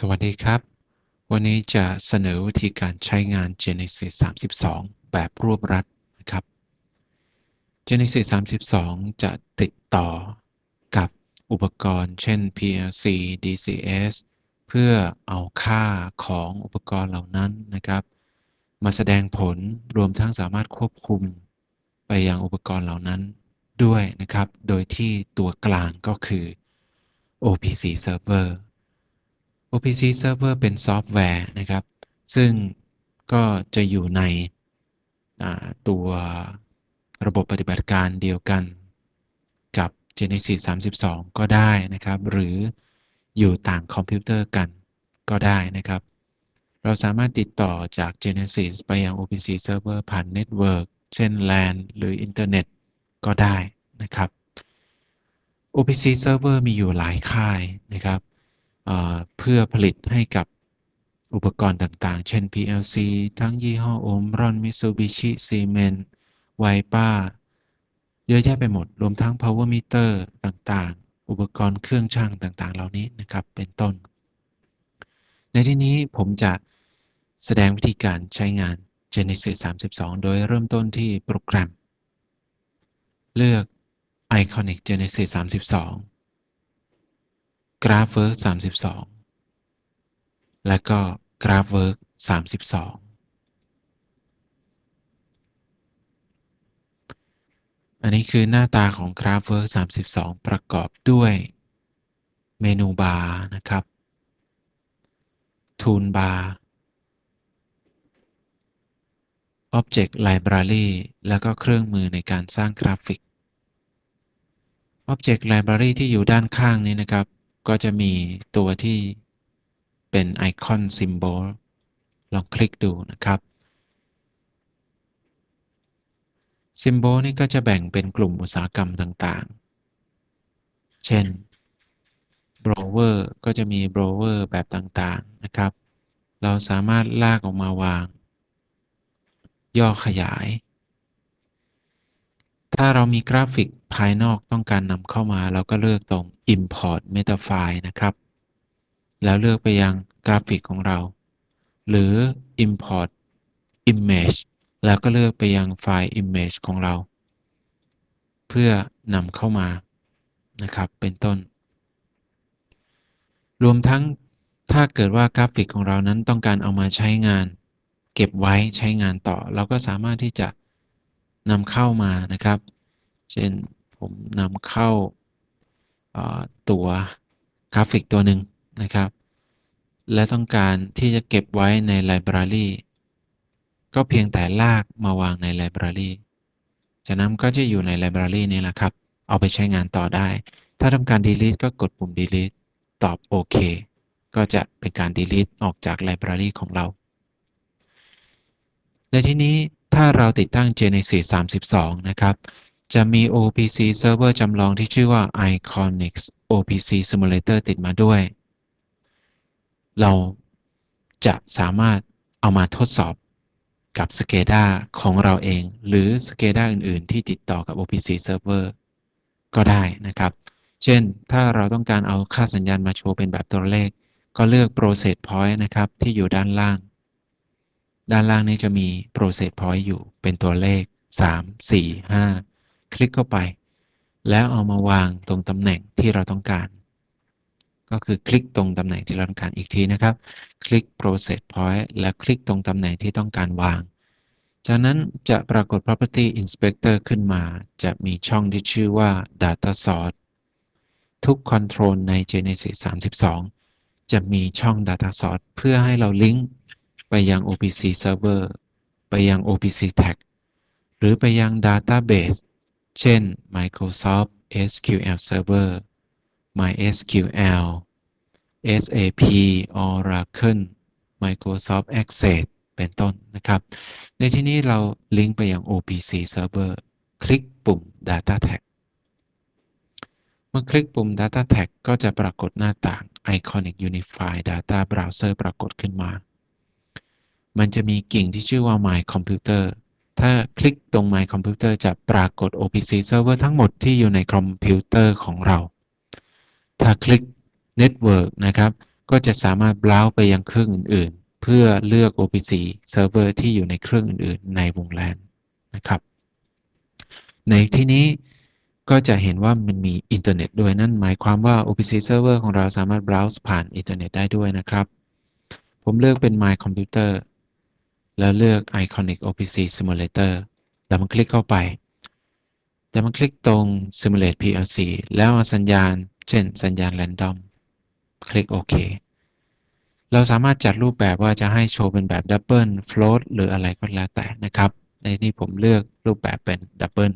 สวัสดีครับ วันนี้จะเสนอวิธีการใช้งาน Genesis 32 แบบรวบรัดนะครับ Genesis 32 จะติดต่อกับอุปกรณ์ เช่น PLC DCS เพื่อเอาค่าของอุปกรณ์เหล่านั้นนะครับ มาแสดงผลรวมทั้งสามารถควบคุมไปยังอุปกรณ์เหล่านั้นด้วยนะครับ โดยที่ตัวกลางก็คือ OPC Server OPC Server เป็นซอฟต์แวร์นะครับ ซึ่งก็จะอยู่ในตัวระบบปฏิบัติการเดียวกันกับ Genesis 32 ก็ได้นะครับ หรืออยู่ต่างคอมพิวเตอร์กันก็ได้นะครับ เราสามารถติดต่อจาก Genesis ไปยัง OPC Server ผ่านเน็ตเวิร์กเช่น LAN หรืออินเทอร์เน็ตก็ได้นะครับ OPC Server มีอยู่หลายค่ายนะครับ เพื่อผลิตให้กับอุปกรณ์ต่างๆ เช่น PLC ทั้งยี่ห้อโอมรอนมิซูบิชิซีเมนไวป้า เยอะแยะไปหมด รวมทั้ง power meter ต่างๆ อุปกรณ์เครื่องช่างต่างๆ เหล่านี้นะครับ เป็นต้น ในที่นี้ผมจะแสดงวิธีการใช้งาน Genesis 32 โดยเริ่มต้นที่โปรแกรม เลือก Iconic Genesis 32 GraphWork 32และก็ GraphWork 32อันนี้คือหน้าตาของ GraphWork 32ประกอบด้วยเมนูบาร์นะครับ Toolbar Object Library แล้วก็เครื่องมือในการสร้างกราฟิก Object Library ที่อยู่ด้านข้างนี้นะครับ ก็จะมีตัวที่เป็นไอคอนซิมโบลลองคลิกดูนะครับซิมโบลนี่ก็จะแบ่งเป็นกลุ่มอุตสาหกรรมต่างๆ เช่น Blower ก็จะมี Blower แบบต่างๆ นะครับ เราสามารถลากออกมาวาง ย่อขยาย ถ้าเรามีกราฟิกภายนอกต้องการนำเข้ามา เราก็เลือกตรง import meta file นะครับ แล้วเลือกไปยังกราฟิกของเรา หรือ import image แล้วก็เลือกไปยังไฟล์ image ของเรา เพื่อนำเข้ามานะครับ เป็นต้น รวมทั้งถ้าเกิดว่ากราฟิกของเรานั้นต้องการเอามาใช้งาน เก็บไว้ใช้งานต่อ เราก็สามารถที่จะ นำเข้ามานะครับ เช่นผมนำเข้าตัวกราฟิกตัวหนึ่งนะครับ และต้องการที่จะเก็บไว้ในไลบรารีก็เพียงแต่ลากมาวางในไลบรารีจากนั้นก็จะอยู่ในไลบรารีนี้แหละครับ เอาไปใช้งานต่อได้ ถ้าทำการ delete ก็กดปุ่ม delete ตอบโอเคก็จะเป็นการ delete ออกจากไลบรารีของเรา ในที่นี้ ถ้าเราติดตั้ง Genesis 32 นะครับ จะมี OPC Server จำลองที่ชื่อว่า Iconic OPC Simulator ติดมาด้วย เราจะสามารถเอามาทดสอบกับ SCADA ของเราเอง หรือ SCADA อื่น ๆ ที่ติดต่อกับ OPC Server ก็ได้นะครับ เช่น ถ้าเราต้องการเอาค่าสัญญาณมาโชว์เป็นแบบตัวเลข ก็เลือก Process Point นะครับ ที่อยู่ด้านล่าง ด้านล่างนี้จะมี process point อยู่เป็นตัวเลข 3 4 5 คลิกเข้าไป แล้วเอามาวางตรงตำแหน่งที่เราต้องการ ก็คือคลิกตรงตำแหน่งที่เราต้องการอีกทีนะครับ คลิก process point และคลิกตรงตำแหน่งที่ต้องการวาง จากนั้นจะปรากฏ property inspector ขึ้นมา จะมีช่องที่ชื่อว่า data source ทุก control ใน Genesis 32 จะมีช่อง data source เพื่อให้เราลิงก์ ยัง OPC Server ไปยัง OPC Tag หรือไปยัง Database เช่น Microsoft SQL Server MySQL SAP Oracle Microsoft Access เป็นต้นนะครับ ในที่นี้เราลิงก์ไปยัง OPC Server คลิกปุ่ม Data Tag เมื่อคลิกปุ่ม Data Tag ก็จะปรากฏหน้าต่าง Iconic Unified Data Browser ปรากฏขึ้นมา มันจะมีกิ่งที่ชื่อว่า My Computer ถ้าคลิกตรง My Computer จะปรากฏ OPC Server ทั้งหมดที่อยู่ในคอมพิวเตอร์ของเรา ถ้าคลิก Network นะครับ ก็จะสามารถ browse ไปยังเครื่องอื่น ๆ เพื่อเลือก OPC server ที่อยู่ในเครื่องอื่น ๆ ในวง LAN นะครับ ในที่นี้ก็จะเห็นว่ามันมีอินเทอร์เน็ตด้วยนั่นหมายความว่า OPC server ของเราสามารถ browse ผ่านอินเทอร์เน็ตได้ด้วยนะครับ ผมเลือกเป็น My Computer แล้วเลือก Iconic OPC Simulator แล้วมันคลิกเข้าไป แต่มันคลิกตรง Simulate PLC แล้วเอาสัญญาณ เช่นสัญญาณ Random คลิกโอเค เราสามารถจัดรูปแบบว่าจะให้โชว์เป็นแบบ Double Float หรืออะไรก็แล้วแต่นะครับ ในนี้ผมเลือกรูปแบบเป็น Double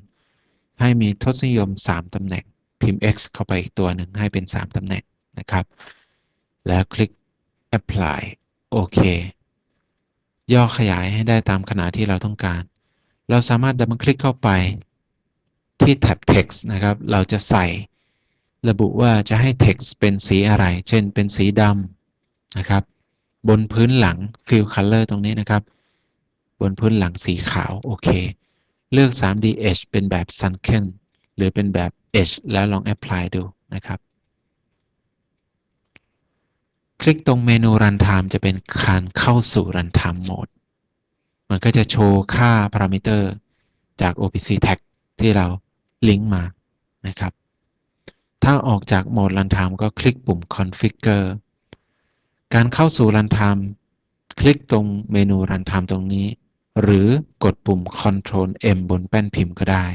ให้มีทศนิยม 3ตำแหน่งพิมพ์ x เข้าไปอีกตัวหนึ่งให้เป็น 3ตำแหน่งนะครับ แล้วคลิก apply โอเค ย่อขยายให้ได้ตามขนาดที่เราต้องการ เราสามารถดับเบิลคลิกเข้าไปที่แท็บ text นะครับ เราจะใส่ระบุว่าจะให้ text เป็นสีอะไร เช่น เป็นสีดำนะครับ บนพื้นหลัง fill color ตรงนี้นะครับ บนพื้นหลังสีขาว โอเค เลือก 3D Edge เป็นแบบ Sunken หรือเป็นแบบ Edge แล้วลอง apply ดูนะครับ คลิกตรงเมนู Runtime จะเป็นการเข้าสู่ Runtime Mode มันก็จะโชว์ค่า parameter จาก OPC tag ที่เราลิงก์มานะครับ ถ้าออกจากโหมด Runtime ก็คลิกปุ่ม Configure การเข้าสู่ Runtime คลิกตรงเมนู Runtime ตรงนี้ หรือกดปุ่ม Ctrl M บนแป้นพิมพ์ก็ได้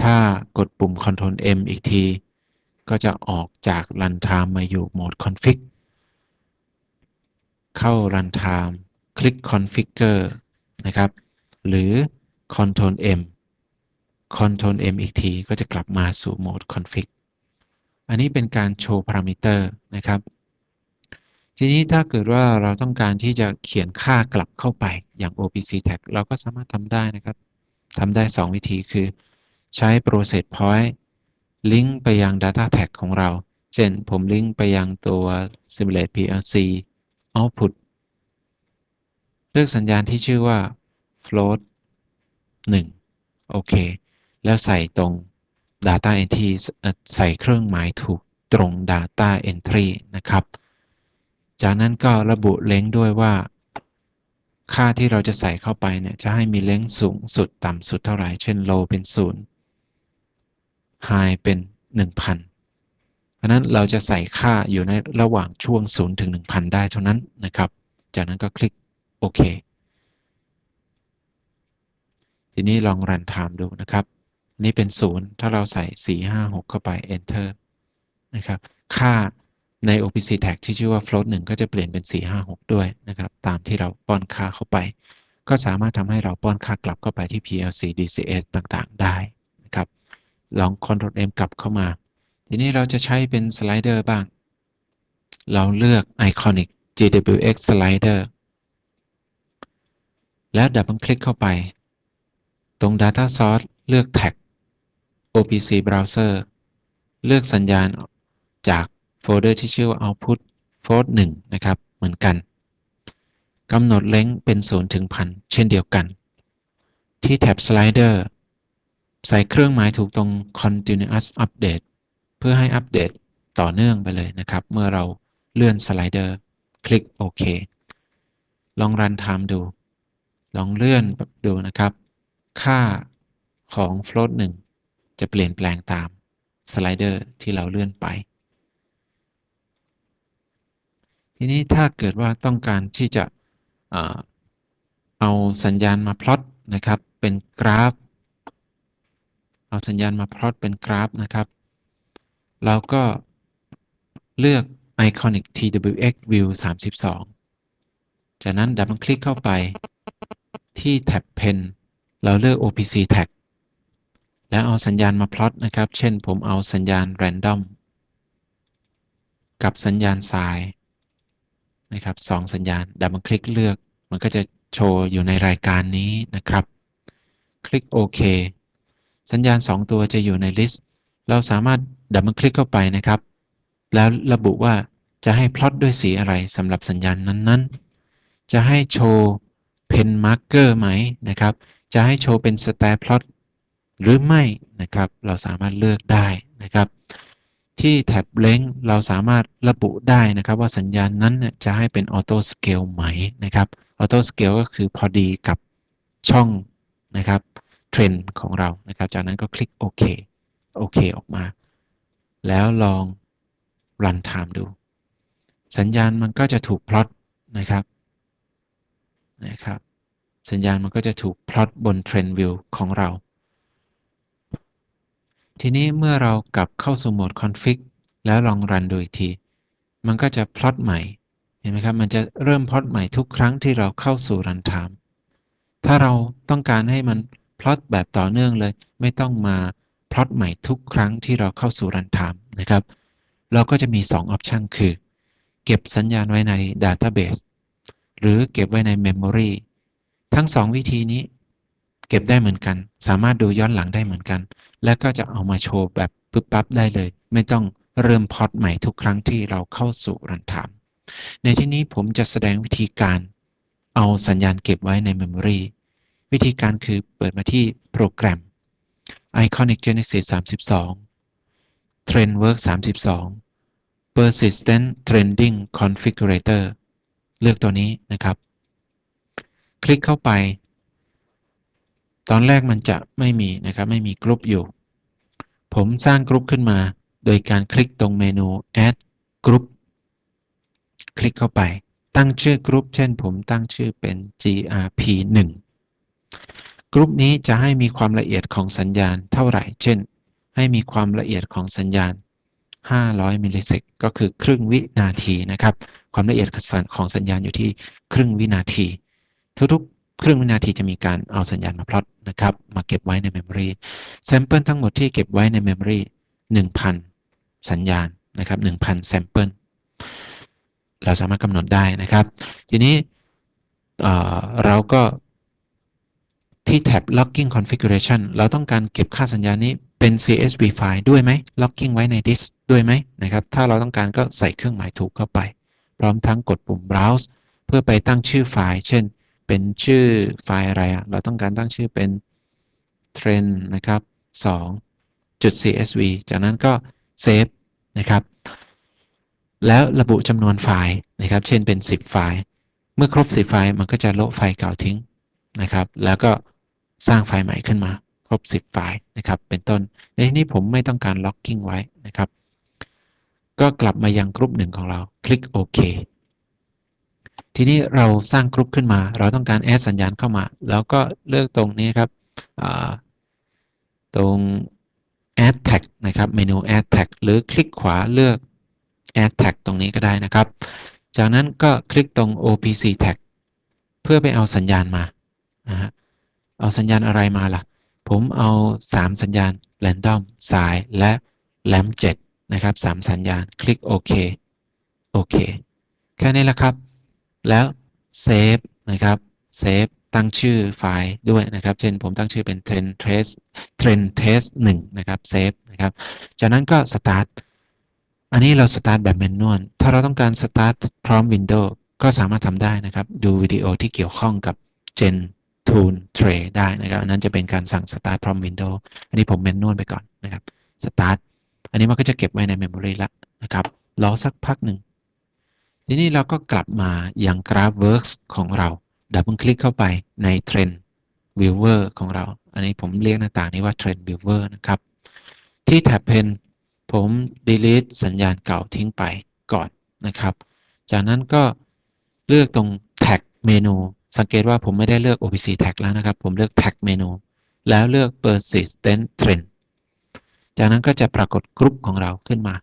ถ้ากดปุ่ม Ctrl M อีกที ก็จะออกจาก Runtime มาอยู่โหมด Config เข้า Runtime คลิก Configure นะครับ หรือ Ctrl M Ctrl M อีกทีก็จะกลับมาสู่โหมด Config อันนี้เป็นการโชว์พารามิเตอร์นะครับ ทีนี้ถ้าเกิดว่าเราต้องการที่จะเขียนค่ากลับเข้าไปอย่าง OPC tag เราก็สามารถทำได้นะครับทำได้ 2 วิธีคือ ใช้ process point ลิงก์ไปยัง data tag ของเรา เช่นผมลิงก์ไปยังตัว simulate PLC output เลือกสัญญาณที่ชื่อว่า float 1 โอเค แล้วใส่ตรง data entry ใส่เครื่องหมายถูกตรง data entry นะครับ จากนั้นก็ระบุเลงด้วยว่า ค่าที่เราจะใส่เข้าไปเนี่ย จะให้มีเลงสูงสุดต่ำสุดเท่าไหร่ เช่น low เป็น 0 high เป็น 1,000 เพราะนั้นเราจะใส่ค่าอยู่ในระหว่างช่วง 0 ถึง 1,000 ได้เท่านั้นนะครับ จากนั้นก็คลิกโอเค ทีนี้ลองรันไทม์ดูนะครับ นี่เป็น 0 ถ้าเราใส่ 4 5 6 เข้าไป enter นะครับ ค่าใน OPC tag ที่ชื่อว่า float 1 ก็จะเปลี่ยนเป็น 4 5 6 ด้วยนะครับ ตามที่เราป้อนค่าเข้าไป ก็สามารถทำให้เราป้อนค่ากลับเข้าไปที่ PLC DCS ต่างๆ ได้นะครับ ลอง Ctrl M กลับเข้ามา ทีนี้เราจะใช้เป็นสไลเดอร์บ้าง เราเลือก Iconic GWX Slider แล้วดับเบิลคลิกเข้าไป ตรง Data Source เลือก Tag OPC Browser เลือกสัญญาณจากโฟลเดอร์ที่ชื่อว่า Output Float 1นะครับ เหมือนกันกำหนดเลงเป็น0ถึง1,000เช่นเดียวกัน ที่แท็บ Slider ใส่เครื่องหมายถูกตรง Continuous Update เพื่อให้อัปเดตต่อเนื่องไปเลยนะครับ เมื่อเราเลื่อนสไลเดอร์คลิกโอเคลองรันไทม์ดู ลองเลื่อนดูนะครับ ค่าของ float 1 จะเปลี่ยนแปลงตามสไลเดอร์ที่เราเลื่อนไป ทีนี้ถ้าเกิดว่าต้องการที่จะเอาสัญญาณมาพลอตนะครับ เป็นกราฟ เอาสัญญาณมาพลอตเป็นกราฟนะครับ เราก็เลือก Iconic TWX View 32 จากนั้นดับเบิลคลิกเข้าไปที่แท็บ Pen เราเลือก OPC Tag แล้วเอาสัญญาณมาพลอตนะครับ เช่นผมเอาสัญญาณ Random กับสัญญาณสายนะครับสองสัญญาณ ดับเบิลคลิกเลือก มันก็จะโชว์อยู่ในรายการนี้นะครับ คลิกโอเคสัญญาณ 2 ตัวจะอยู่ในลิสต์ เราสามารถ ดับเบิลคลิกเข้าไปนะครับ แล้วระบุว่าจะให้พลอตด้วยสีอะไรสำหรับสัญญาณนั้นๆ จะให้โชว์เพนมาร์กเกอร์ไหมนะครับ จะให้โชว์เป็นสแตร์พลอตหรือไม่นะครับ เราสามารถเลือกได้นะครับ ที่แท็บ length เราสามารถระบุได้นะครับ ว่าสัญญาณนั้นเนี่ยจะให้เป็น auto scale ไหมนะครับ auto scale ก็คือพอดีกับช่องนะครับเทรนด์ของเรานะครับ จากนั้นก็คลิกโอเคโอเคออกมา แล้วลอง run time ดู สัญญาณมันก็จะถูกพลอตนะครับนะครับ สัญญาณมันก็จะถูกพลอตบน Trend View ของเรา ทีนี้เมื่อเรากลับเข้าสู่โหมด Config แล้วลองรันดูอีกที มันก็จะพลอตใหม่เห็นไหมครับ มันจะเริ่มพลอตใหม่ทุกครั้งที่เราเข้าสู่ Run Time ถ้าเราต้องการให้มันพลอตแบบต่อเนื่องเลย ไม่ต้องมา พล็อตใหม่ทุกครั้งที่เราเข้าสู่ Run Time นะครับ เราก็จะมี 2 ออปชันคือ เก็บสัญญาณไว้ใน Database หรือเก็บไว้ใน Memory ทั้ง 2 วิธีนี้ เก็บได้เหมือนกัน สามารถดูย้อนหลังได้เหมือนกัน และก็จะเอามาโชว์แบบปึ๊บปั๊บได้เลย ไม่ต้องเริ่มพล็อดใหม่ทุกครั้งที่เราเข้าสู่รัน time ในที่นี้ผมจะแสดงวิธีการเอาสัญญาณเก็บไว้ใน Memory วิธีการคือเปิดมาที่โปรแกรม Iconic Genesis 32 Trend Work 32 Persistent Trending Configurator เลือกตัวนี้นะครับ คลิกเข้าไป ตอนแรกมันจะไม่มีนะครับ ไม่มีกรุ๊ปอยู่ ผมสร้างกรุ๊ปขึ้นมา โดยการคลิกตรงเมนู add group คลิกเข้าไป ตั้งชื่อกรุ๊ปเช่นผมตั้งชื่อเป็น grp 1 กรุ๊ปนี้จะให้มีความละเอียดของสัญญาณเท่าไหร่ เช่น ให้มีความละเอียดของสัญญาณ 500 มิลลิเซกก็คือครึ่งวินาทีนะครับ ความละเอียดของสัญญาณอยู่ที่ครึ่งวินาที ทุกๆ ครึ่งวินาทีจะมีการเอาสัญญาณมาพลอตนะครับ มาเก็บไว้ในเมมโมรีแซมเปิลทั้งหมดที่เก็บไว้ในเมมโมรี1,000 สัญญาณนะครับ1,000แซมเปิลเราสามารถกำหนดได้นะครับ ทีนี้เราก็ ที่แท็บ logging configuration เราต้องการเก็บค่าสัญญานี้เป็น CSV ไฟล์ด้วยไหม logging ไว้ใน disk ด้วยไหมนะครับ ถ้าเราต้องการก็ใส่เครื่องหมายถูกเข้าไป พร้อมทั้งกดปุ่ม browse เพื่อไปตั้งชื่อไฟล์ เช่น เป็นชื่อไฟล์อะไรอะเราต้องการตั้งชื่อเป็น trend นะครับ2จุด CSV จากนั้นก็ save นะครับ แล้วระบุจำนวนไฟล์นะครับ เช่นเป็น 10 ไฟล์ เมื่อครบ 10 ไฟล์ มันก็จะโละไฟล์เก่าทิ้งนะครับ แล้วก็ สร้างไฟล์ใหม่ขึ้นมา ครบ 10 ไฟล์นะครับ เป็นต้น ในที่นี้ผมไม่ต้องการ locking ไว้นะครับ ก็กลับมายังกรุ๊ปหนึ่งของเรา คลิกโอเคทีนี้เราสร้างกรุ๊ปขึ้นมา เราต้องการแอดสัญญาณเข้ามา แล้วก็เลือกตรงนี้ครับ ตรง add tag นะครับเมนู add tag หรือคลิกขวาเลือก add tag ตรงนี้ก็ได้นะครับ จากนั้นก็คลิกตรง OPC tag เพื่อไปเอาสัญญาณมานะฮะ เอาสัญญาณอะไรมาล่ะ ผมเอา 3 สัญญาณ random สายและ lamp 7นะครับ3สัญญาณ คลิกโอเคโอเค แค่นี้แหละครับ แล้วเซฟนะครับเซฟตั้งชื่อไฟล์ด้วยนะครับ เช่นผมตั้งชื่อเป็น trend trace trend test 1นะครับเซฟนะครับ จากนั้นก็ start อันนี้เรา start แบบแมนนวล ถ้าเราต้องการ start พร้อม Windows ก็สามารถทำได้นะครับ ดูวิดีโอที่เกี่ยวข้องกับ Gen Tune Tray ได้นะครับ อันนั้นจะเป็นการสั่ง start พร้อม Windows อันนี้ผมแมนนวลไปก่อนนะครับ start อันนี้มันก็จะเก็บไว้ใน Memory ล้วนะครับ รอสักพักหนึ่ง ทีนี้เราก็กลับมายัง GraphWorks ของเรา ดับเบิลคลิกเข้าไปใน Trend Viewer ของเรา อันนี้ผมเรียกหน้าต่างนี้ว่า Trend Viewer นะครับ ที่แท็บเพนผม delete สัญญาณเก่าทิ้งไปก่อนนะครับ จากนั้นก็เลือกตรง Tag เมนู สังเกตว่าผมไม่ได้เลือก OPC Tag แล้วนะครับ ผมเลือก Tag เมนู แล้วเลือก Persistent Trend จากนั้นก็จะปรากฏกรุ๊ปของเราขึ้นมา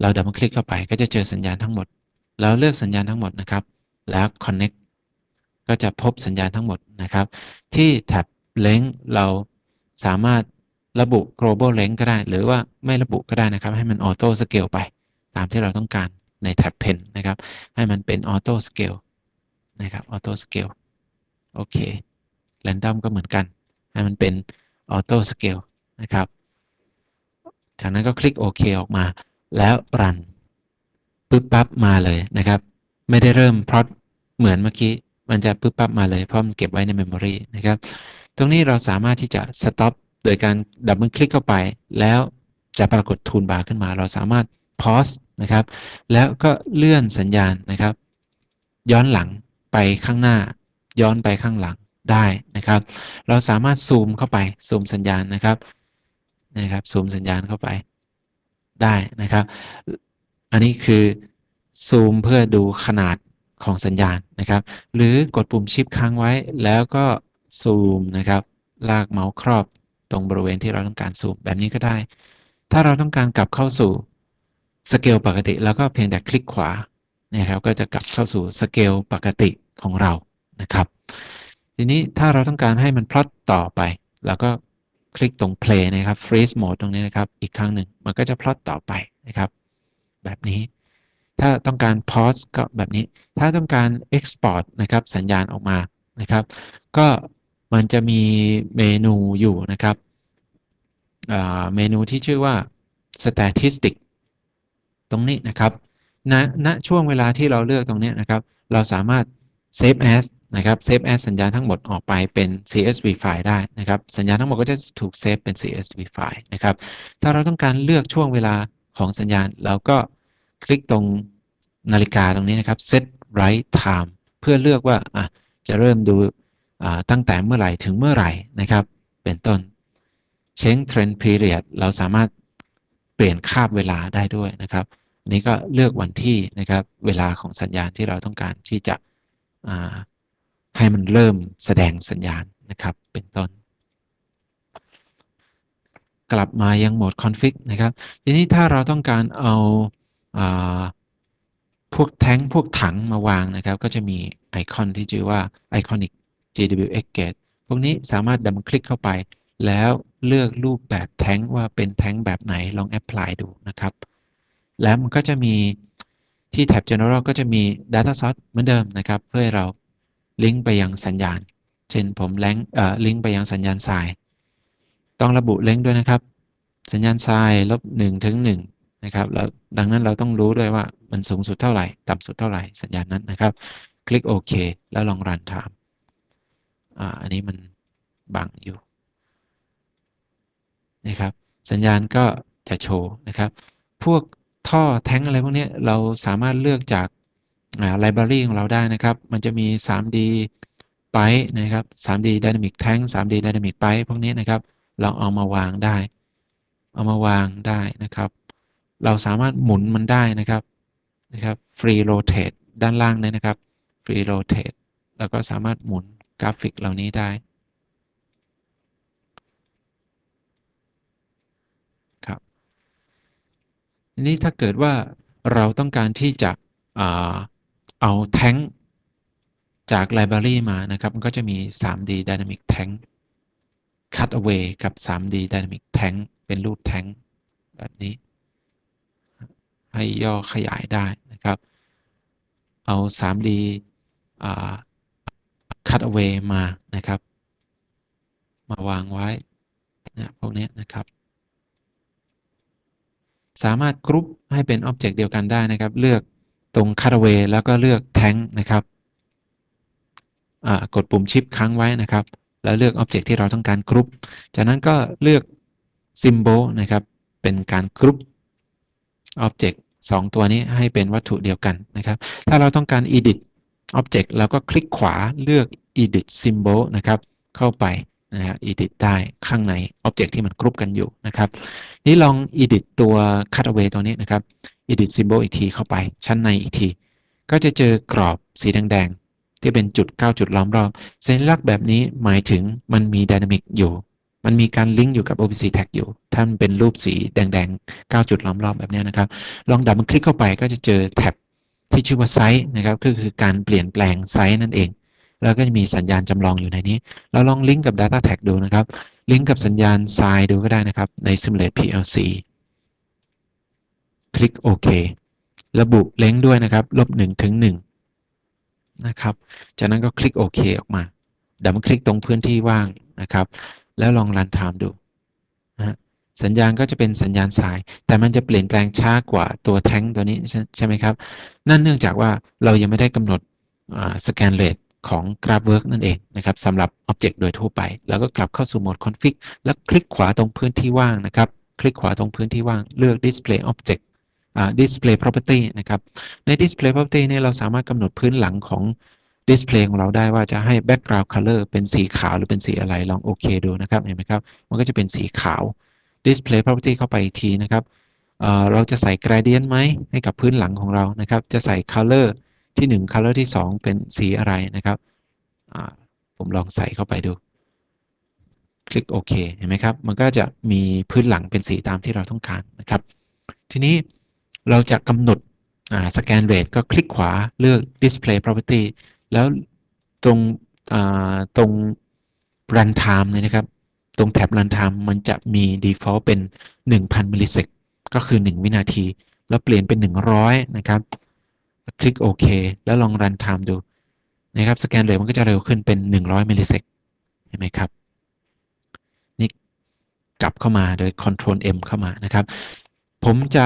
เราดับเบิลคลิกเข้าไปก็จะเจอสัญญาณทั้งหมด เราเลือกสัญญาณทั้งหมดนะครับ แล้ว Connect ก็จะพบสัญญาณทั้งหมดนะครับ ที่แท็บ Length เราสามารถระบุ global length ก็ได้ หรือว่าไม่ระบุก็ได้นะครับ ให้มัน auto scale ไป ตามที่เราต้องการในแท็บ pen นะครับ ให้มันเป็น auto scale นะครับ auto scale โอเค random ก็เหมือนกัน ให้มันเป็น auto scale นะครับ จากนั้นก็คลิกโอเคออกมา แล้วรันปึ๊บปั๊บมาเลยนะครับ ไม่ได้เริ่มพลอตเหมือนเมื่อกี้ มันจะปึ๊บปั๊บมาเลยเพราะมันเก็บไว้ในเมมโมรีนะครับ ตรงนี้เราสามารถที่จะ stop โดยการดับเบิลคลิกเข้าไป แล้วจะปรากฏทูลบาร์ขึ้นมา เราสามารถ pause นะครับ แล้วก็เลื่อนสัญญาณนะครับ ย้อนหลัง ไปข้างหน้า ย้อนไปข้างหลังได้นะครับ เราสามารถซูมเข้าไปซูมสัญญาณนะครับนะครับซูมสัญญาณเข้าไปได้นะครับ อันนี้คือซูมเพื่อดูขนาดของสัญญาณนะครับ หรือกดปุ่มชิปค้างไว้แล้วก็ซูมนะครับ ลากเมาส์ครอบตรงบริเวณที่เราต้องการซูมแบบนี้ก็ได้ ถ้าเราต้องการกลับเข้าสู่สเกลปกติเราก็เพียงแต่คลิกขวา นะครับก็จะกลับเข้าสู่สเกลปกติของเรานะครับ ทีนี้ถ้าเราต้องการให้มันพลอตต่อไปเราก็คลิกตรง play นะครับ freeze mode ตรงนี้นะครับ อีกครั้งหนึ่งมันก็จะพลอตต่อไปนะครับ แบบนี้ถ้าต้องการ pause ก็แบบนี้ ถ้าต้องการ export นะครับสัญญาณออกมานะครับ ก็มันจะมีเมนูอยู่นะครับเมนูที่ชื่อว่า statistic ตรงนี้นะครับ ณณช่วงเวลาที่เราเลือกตรงนี้นะครับ เราสามารถ save as นะครับ save as สัญญาณทั้งหมดออกไปเป็น CSV ไฟล์ได้นะครับ สัญญาณทั้งหมดก็จะถูกเซฟเป็น CSV ไฟล์นะครับ ถ้าเราต้องการเลือกช่วงเวลาของสัญญาณ เราก็คลิกตรงนาฬิกาตรงนี้นะครับ set right time เพื่อเลือกว่าอะจะเริ่มดูตั้งแต่เมื่อไหร่ถึงเมื่อไหร่นะครับ เป็นต้น change trend period เราสามารถเปลี่ยนคาบเวลาได้ด้วยนะครับ นี้ก็เลือกวันที่นะครับ เวลาของสัญญาณที่เราต้องการที่จะให้มันเริ่มแสดงสัญญาณนะครับ เป็นต้น กลับมายังโหมด config นะครับ ทีนี้ถ้าเราต้องการเอาพวกแท้งพวกถังมาวางนะครับ ก็จะมีไอคอนที่ชื่อว่า iconic gwx gate พวกนี้สามารถดับคลิกเข้าไป แล้วเลือกรูปแบบแท้งว่าเป็นแท้งแบบไหนลองแอพพลายดูนะครับ แล้วมันก็จะมีที่แท็บ general ก็จะมี data source เหมือนเดิมนะครับ เพื่อให้เราลิงก์ไปยังสัญญาณ เช่นผมแลงลิงก์ไปยังสัญญาณทราย ต้องระบุเลงก์ด้วยนะครับ สัญญาณทรายลบหนึ่งถึงหนึ่งนะครับแล้วดังนั้นเราต้องรู้ด้วยว่ามันสูงสุดเท่าไหร่ ต่ำสุดเท่าไหร่สัญญาณนั้นนะครับ คลิกโอเคแล้วลองรันถามอ่าอันนี้มันบังอยู่นะครับ สัญญาณก็จะโชว์นะครับ พวก ท่อแท้งอะไรพวกนี้เราสามารถเลือกจากไลบรารีของเราได้นะครับ มันจะมี 3D ไปนะครับ 3D Dynamic Tank 3D Dynamic ไปพวกนี้นะครับ เราเอามาวางได้ เอามาวางได้นะครับ เราสามารถหมุนมันได้นะครับนะครับ Free Rotate ด้านล่างเลยนะครับ Free Rotate แล้วก็สามารถหมุนกราฟิกเหล่านี้ได้ครับที นี้ถ้าเกิดว่าเราต้องการที่จะเอาแท้งจากไลบรารีมานะครับ มันก็จะมี 3D Dynamic Tank Cutaway กับ 3D Dynamic Tank เป็นรูปแท้งแบบนี้ ให้ย่อขยายได้นะครับ เอา 3D Cutaway มานะครับ มาวางไว้นะพวกนี้นะครับ สามารถกรุ๊ปให้เป็นอ็อบเจกต์เดียวกันได้นะครับ เลือกตรง cutaway แล้วก็เลือก tank นะครับกดปุ่มชิปค้างไว้นะครับ แล้วเลือก object ที่เราต้องการกรุ๊ปจากนั้นก็เลือก symbol นะครับ เป็นการกรุ๊ป object 2ตัวนี้ให้เป็นวัตถุเดียวกันนะครับ ถ้าเราต้องการ edit object เราก็คลิกขวาเลือก edit symbol นะครับ เข้าไป นะฮะ edit ได้ข้างใน object ที่มันกรุ๊ปกันอยู่นะครับ นี่ลอง edit ตัว cutaway ตัวนี้นะครับ edit symbol อีกทีเข้าไป ชั้นในอีกที ก็จะเจอกรอบสีแดงๆ ที่เป็นจุด 9 จุดล้อมรอบสัญลักษณ์แบบนี้หมายถึงมันมี dynamic อยู่ มันมีการลิงก์อยู่กับ OPC tag อยู่ ถ้ามันเป็นรูปสีแดงๆ 9 จุดล้อมรอบแบบนี้นะครับ ลองดับมันคลิกเข้าไปก็จะเจอแท็บที่ชื่อว่าไซส์นะครับ ก็คือการเปลี่ยนแปลงไซส์นั่นเอง แล้วก็จะมีสัญญาณจำลองอยู่ในนี้ เราลองลิงก์กับ Data Tag ดูนะครับ ลิงก์กับสัญญาณไซด์ดูก็ได้นะครับ ใน Simulate PLC คลิกโอเคระบุเล้งด้วยนะครับลบหนึ่งถึงหนึ่งนะครับ จากนั้นก็คลิกโอเคออกมาดับคลิกตรงพื้นที่ว่างนะครับ แล้วลองรันไทม์ดูนะสัญญาณก็จะเป็นสัญญาณสาย แต่มันจะเปลี่ยนแปลงช้ากว่าตัวแท้งตัวนี้ใช่ไหมครับ นั่นเนื่องจากว่าเรายังไม่ได้กำหนดสแกนเรท ของ GraphWork นั่นเองนะครับสำหรับ Object โดยทั่วไป แล้วก็กลับเข้าสู่โหมด Config แล้วคลิกขวาตรงพื้นที่ว่างนะครับ คลิกขวาตรงพื้นที่ว่างเลือก display object อ่า display property นะครับ ใน display property เนี่ยเราสามารถกำหนดพื้นหลังของ display ของเราได้ว่าจะให้ background color เป็นสีขาวหรือเป็นสีอะไรลองโอเคดูนะครับเห็นไหมครับ มันก็จะเป็นสีขาว display property เข้าไปอีกทีนะครับเอ่อเราจะใส่ gradient ไหมให้กับพื้นหลังของเรานะครับ จะใส่ color ที่ 1 color ที่ 2 เป็นสีอะไรนะครับ ผมลองใส่เข้าไปดู คลิกโอเคเห็นไหมครับ มันก็จะมีพื้นหลังเป็นสีตามที่เราต้องการนะครับ ทีนี้เราจะกำหนดสแกนเรทก็คลิกขวาเลือก display property แล้วตรงตรง run time เนี่ยนะครับ ตรงแท็บ run time มันจะมี default เป็น 1,000มิลลิเซกก็คือ 1 วินาที แล้วเปลี่ยนเป็น 100 นะครับ คลิกโอเคแล้วลอง run time ดูนะครับสแกนเรทมันก็จะเร็วขึ้นเป็น 100มิลลิเซกเห็นไหมครับ นี่กลับเข้ามาโดย Ctrl M เข้ามานะครับ ผมจะ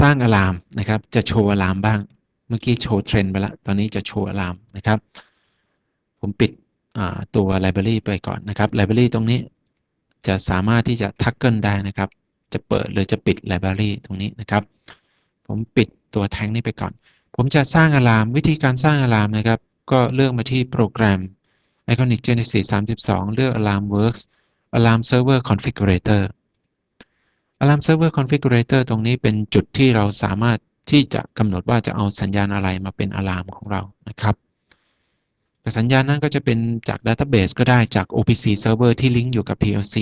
สร้างอะลามนะครับ จะโชว์อะลามบ้าง เมื่อกี้โชว์เทรนไปล้วตอนนี้จะโชว์อะลามนะครับ ผมปิดตัว Library ไปก่อนนะครับ Library ตรงนี้จะสามารถที่จะทักเกิลได้นะครับ จะเปิดหรือจะปิด Library ตรงนี้นะครับ ผมปิดตัวแท้งนี้ไปก่อน ผมจะสร้างอะลามวิธีการสร้างอะลามนะครับ ก็เลือกมาที่โปรแกรม Iconic Genesis 32 เลือก Alarm Works Alarm Server Configurator Alarm Server Configurator ตรงนี้เป็นจุดที่เราสามารถที่จะกำหนดว่าจะเอาสัญญาณอะไรมาเป็นอะลามของเรานะครับสัญญาณนั้นก็จะเป็นจาก Database ก็ได้จาก OPC Server ที่ลิงก์อยู่กับ PLC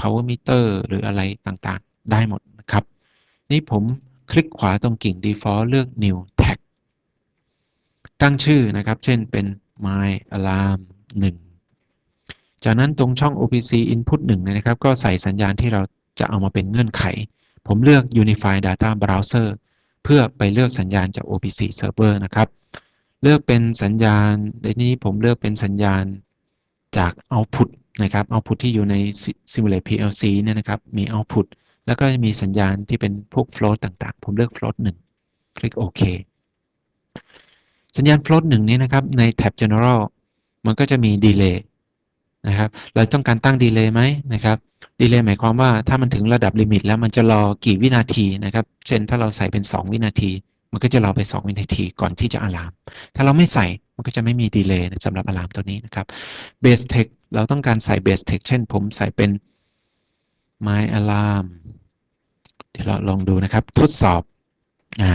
Power Meter หรืออะไรต่างๆ ได้หมดนะครับ นี่ผมคลิกขวาตรงกิ่ง Default เลือก New Tag ตั้งชื่อนะครับ เช่นเป็น My Alarm 1 จากนั้นตรงช่อง OPC Input 1นยนะครับ ก็ใส่สัญญาณที่เราจะเอามาเป็นเงื่อนไข ผมเลือก Unified Data Browser เพื่อไปเลือกสัญญาณจาก OPC Server นะครับ เลือกเป็นสัญญาณในนี้ผมเลือกเป็นสัญญาณจาก Output นะครับ Output ที่อยู่ใน Simulate PLC เนี่ยนะครับ มี Output แล้วก็มีสัญญาณที่เป็นพวก float ต่างๆ ผมเลือก float 1 คลิกโอเค สัญญาณ float 1นี้นะครับ ในแท็บ general มันก็จะมี delay นะครับ เราต้องการตั้ง delay ไหมนะครับ delay หมายความว่าถ้ามันถึงระดับลิมิตแล้วมันจะรอกี่วินาทีนะครับ เช่นถ้าเราใส่เป็น 2 วินาที มันก็จะรอไป 2 วินาทีก่อนที่จะอะลาม ถ้าเราไม่ใส่มันก็จะไม่มี delay สำหรับอะลามตัวนี้นะครับ base text เราต้องการใส่ base text เช่นผมใส่เป็น my alarm เดี๋ยวเราลองดูนะครับ ทดสอบอ่า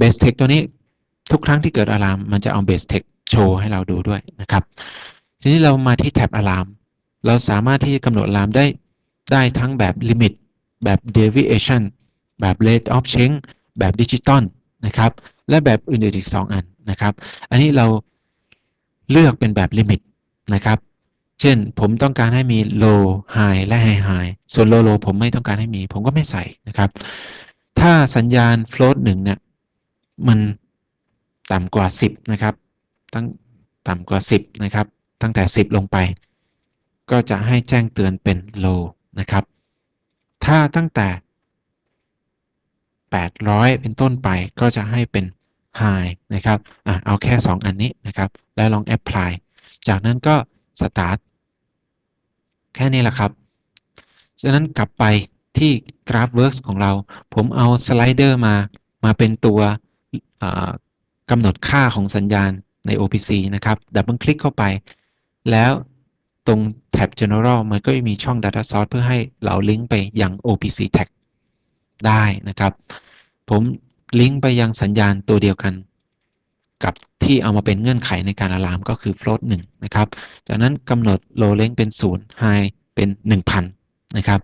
base text ตัวนี้ ทุกครั้งที่เกิดอะลามมันจะเอา base text โชว์ให้เราดูด้วยนะครับ ทีนี้เรามาที่แท็บอะลามเราสามารถที่จะกำหนดอะลามได้ได้ทั้งแบบ limit แบบ deviation แบบ rate of change แบบดิจิตอลนะครับ และแบบอื่นๆอีก 2 อันนะครับ อันนี้เราเลือกเป็นแบบ limit นะครับ เช่นผมต้องการให้มี low high และ high high ส่วน low low ผมไม่ต้องการให้มี ผมก็ไม่ใส่นะครับ ถ้าสัญญาณ float 1เนี่ยมัน ต่ำกว่า 10 นะครับ ตั้งต่ำกว่า 10 นะครับ ตั้งแต่ 10 ลงไป ก็จะให้แจ้งเตือนเป็น low นะครับ ถ้าตั้งแต่ 800 เป็นต้นไปก็จะให้เป็น high นะครับอะเอาแค่ 2 อันนี้นะครับ แล้วลอง apply จากนั้นก็ start แค่นี้แหละครับจากนั้นกลับไปที่ GraphWorks ของเรา ผมเอาสไลเดอร์มา มาเป็นตัว กำหนดค่าของสัญญาณใน OPC นะครับ ดับเบิลคลิกเข้าไป แล้วตรงแท็บ General มันก็จะมีช่อง Data Source เพื่อให้เราลิงก์ไปยัง OPC Tag ได้นะครับ ผมลิงก์ไปยังสัญญาณตัวเดียวกัน กับที่เอามาเป็นเงื่อนไขในการอะลามก็คือ float 1นะครับ จากนั้นกำหนด low length เป็น 0 high เป็น 1,000 นะครับ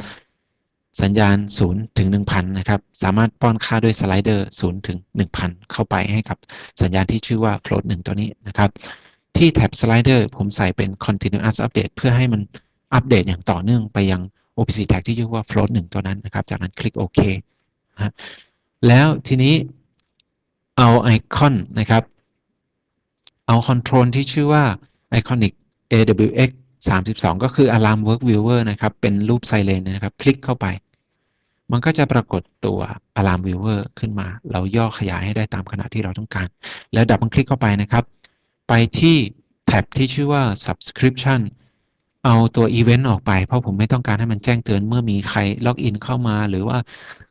สัญญาณ 0 ถึง 1,000 นะครับ สามารถป้อนค่าด้วยสไลเดอร์ 0 ถึง 1,000 เข้าไปให้กับสัญญาณที่ชื่อว่า float 1 ตัวนี้นะครับ ที่แท็บสไลเดอร์ผมใส่เป็น continuous update เพื่อให้มันอัปเดตอย่างต่อเนื่องไปยัง OPC tag ที่ชื่อว่า float 1 ตัวนั้นนะครับ จากนั้นคลิกโอเคนะแล้วทีนี้เอาไอคอนนะครับ เอาคอนโทรลที่ชื่อว่า Iconic AWX 32 ก็คือ Alarm Work Viewer นะครับ เป็นรูปไซเรนนะครับ คลิกเข้าไป มันก็จะปรากฏตัว Alarm Viewer ขึ้นมา เราย่อขยายให้ได้ตามขนาดที่เราต้องการ แล้วดับมันคลิกเข้าไปนะครับ ไปที่แท็บที่ชื่อว่า Subscription เอาตัวอีเวนต์ออกไป เพราะผมไม่ต้องการให้มันแจ้งเตือนเมื่อมีใครล็อกอินเข้ามา หรือว่า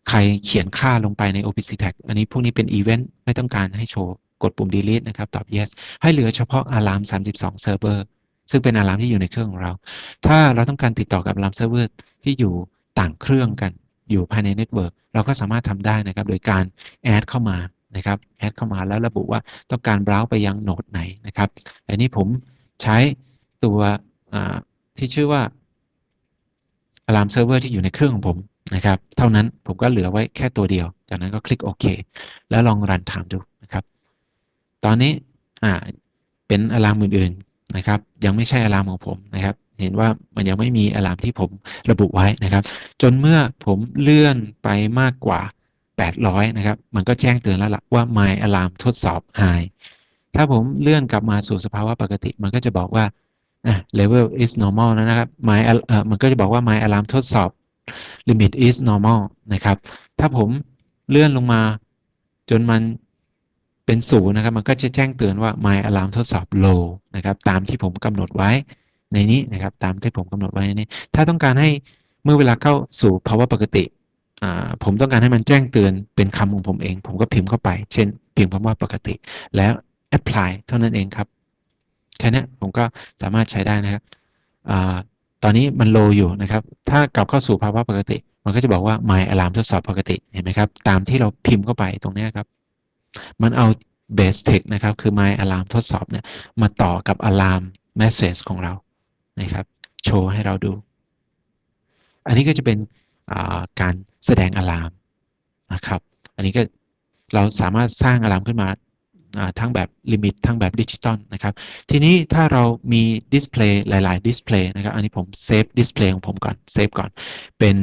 ใครเขียนค่าลงไปใน OPC tag อันนี้พวกนี้เป็นอีเวนต์ไม่ต้องการให้โชว์ กดปุ่ม delete นะครับ ตอบ yes ให้เหลือเฉพาะ alarm 32 server ซึ่งเป็น alarm ที่อยู่ในเครื่องของเรา ถ้าเราต้องการติดต่อกับ alarm server ที่อยู่ต่างเครื่องกันอยู่ภายในเน็ตเวิร์กเราก็สามารถทำได้นะครับ โดยการ add เข้ามานะครับ add เข้ามาแล้วระบุว่าต้องการ browse ไปยังโหนดไหนนะครับอันนี้ผมใช้ตัวที่ชื่อว่า alarm server ที่อยู่ในเครื่องของผมนะครับ เท่านั้นผมก็เหลือไว้แค่ตัวเดียว จากนั้นก็คลิกโอเคแล้วลองรันทำดูนะครับ ตอนนี้อ่าเป็นอะลามอื่นๆ นะครับ ยังไม่ใช่อะลามของผมนะครับ เห็นว่ามันยังไม่มีอะลามที่ผมระบุไว้นะครับ จนเมื่อผมเลื่อนไปมากกว่า 800 นะครับ มันก็แจ้งเตือนแล้วล่ะว่า my alarm ทดสอบ high ถ้าผมเลื่อนกลับมาสู่สภาวะปกติ มันก็จะบอกว่า level is normal นะครับ my มันก็จะบอกว่า my alarm ทดสอบ limit is normal นะครับ ถ้าผมเลื่อนลงมาจนมัน เป็นศูนย์นะครับ มันก็จะแจ้งเตือนว่า my alarm ทดสอบ low นะครับ ตามที่ผมกำหนดไว้ในนี้นะครับ ตามที่ผมกำหนดไว้ในนี้ ถ้าต้องการให้เมื่อเวลาเข้าสู่ภาวะปกติอ่าผมต้องการให้มันแจ้งเตือนเป็นคำของผมเอง ผมก็พิมพ์เข้าไป เช่น พิมพ์คำว่าปกติ แล้ว apply เท่านั้นเองครับ แค่นี้ผมก็สามารถใช้ได้นะครับอาตอนนี้มัน low อยู่นะครับ ถ้ากลับเข้าสู่ภาวะปกติ มันก็จะบอกว่า my alarm ทดสอบปกติ เห็นไหมครับ ตามที่เราพิมพ์เข้าไปตรงนี้ครับ มันเอา base text นะครับ คือ my alarm ทดสอบเนี่ย มาต่อกับ alarm message ของเรา นะครับ โชว์ให้เราดู อันนี้ก็จะเป็นาการแสดงอะลามนะครับ อันนี้ก็เราสามารถสร้างอะลามขึ้นมาาทั้งแบบลิมิตทั้งแบบดิจิตอลนะครับ ทีนี้ถ้าเรามีดิสเพลย์หลาย ๆ ดิสเพลย์นะครับ อันนี้ผมเซฟดิสเพลย์ของผมก่อนเซฟก่อน เป็น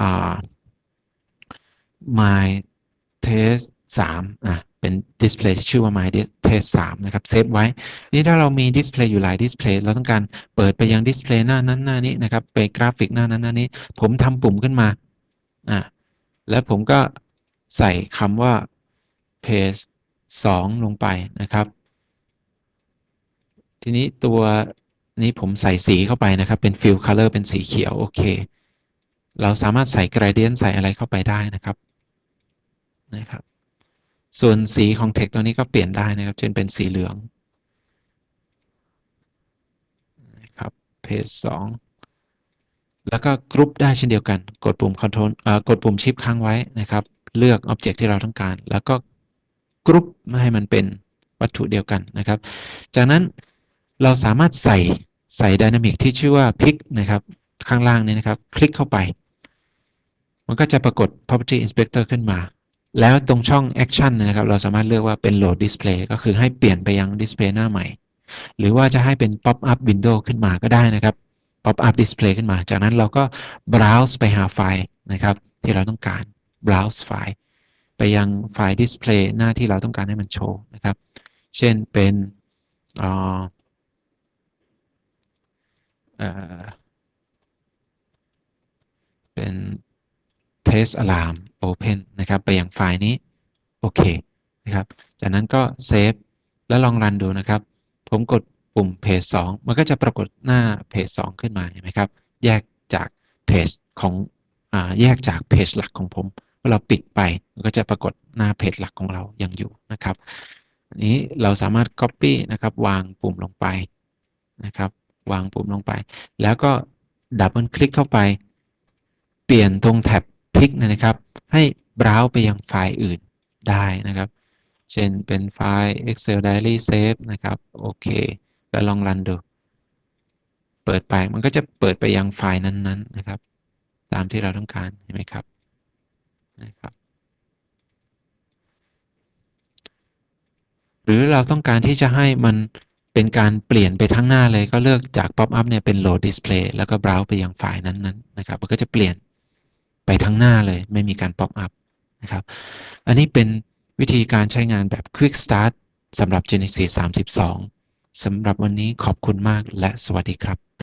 อ่า my test 3อะเป็นดิสเพลย์ชื่อว่า my test 3นะครับเซฟไว้ นี่ถ้าเรามีดิสเพลย์อยู่หลายดิสเพลย์เราต้องการเปิดไปยังดิสเพลย์หน้านั้นหน้านี้นะครับไปกราฟิกหน้านั้นหน้านี้ ผมทำปุ่มขึ้นมาอะแล้วผมก็ใส่คำว่า page 2 ลงไปนะครับ ทีนี้ตัวนี้ผมใส่สีเข้าไปนะครับ เป็น fill color เป็นสีเขียว โอเค เราสามารถใส่ gradient ใส่อะไรเข้าไปได้นะครับนะครับ ส่วนสีของ text ตัวนี้ก็เปลี่ยนได้นะครับ เช่นเป็นสีเหลืองครับ page 2แล้วก็กรุ๊ปได้เช่นเดียวกัน กดปุ่ม control อ่อกดปุ่ม shift ค้างไว้นะครับ เลือก object ที่เราต้องการ แล้วก็กรุ๊ปให้มันเป็นวัตถุเดียวกันนะครับ จากนั้นเราสามารถใส่ใส่ dynamic ที่ชื่อว่า pick นะครับ ข้างล่างนี้นะครับ คลิกเข้าไป มันก็จะปรากฏ property inspector ขึ้นมา แล้วตรงช่อง action นะครับ เราสามารถเลือกว่าเป็น load display ก็คือให้เปลี่ยนไปยัง display หน้าใหม่ หรือว่าจะให้เป็น pop up window ขึ้นมาก็ได้นะครับ pop up display ขึ้นมา จากนั้นเราก็ browse ไปหาไฟล์นะครับ ที่เราต้องการ browse ไฟล์ ไปยังไฟล์ display หน้าที่เราต้องการให้มันโชว์นะครับ เช่นเป็นอ่าเอ่อเป็น test alarm open นะครับ ไปยังไฟล์นี้ โอเคนะครับ จากนั้นก็เซฟแล้วลองรันดูนะครับ ผมกดปุ่ม page 2มันก็จะปรากฏหน้า page 2ขึ้นมาเห็นไหมครับ แยกจากเพจของอ่าแยกจากเพจหลักของผมเมื่อเราปิดไปมันก็จะปรากฏหน้าเพจหลักของเรายังอยู่นะครับอันนี้เราสามารถ copy นะครับ วางปุ่มลงไปนะครับ วางปุ่มลงไป แล้วก็ดับเบิลคลิกเข้าไป เปลี่ยนตรงแท็บ พลิกนะครับ ให้ browse ไปยังไฟล์อื่นได้นะครับ เช่นเป็นไฟล์ Excel Diary Save นะครับ โอเค แล้วลองรันดู เปิดไปมันก็จะเปิดไปยังไฟล์นั้นๆนะครับ ตามที่เราต้องการเห็นไหมครับนะครับ หรือเราต้องการที่จะให้มันเป็นการเปลี่ยนไปทั้งหน้าเลยก็เลือกจาก pop up เนี่ยเป็น load display แล้วก็ browse ไปยังไฟล์นั้นๆนะครับ มันก็จะเปลี่ยน ไปทั้งหน้าเลย ไม่มีการปอกอัพนะครับ อันนี้เป็นวิธีการใช้งานแบบ quick start สำหรับ Genesis 32สำหรับวันนี้ขอบคุณมากและสวัสดีครับ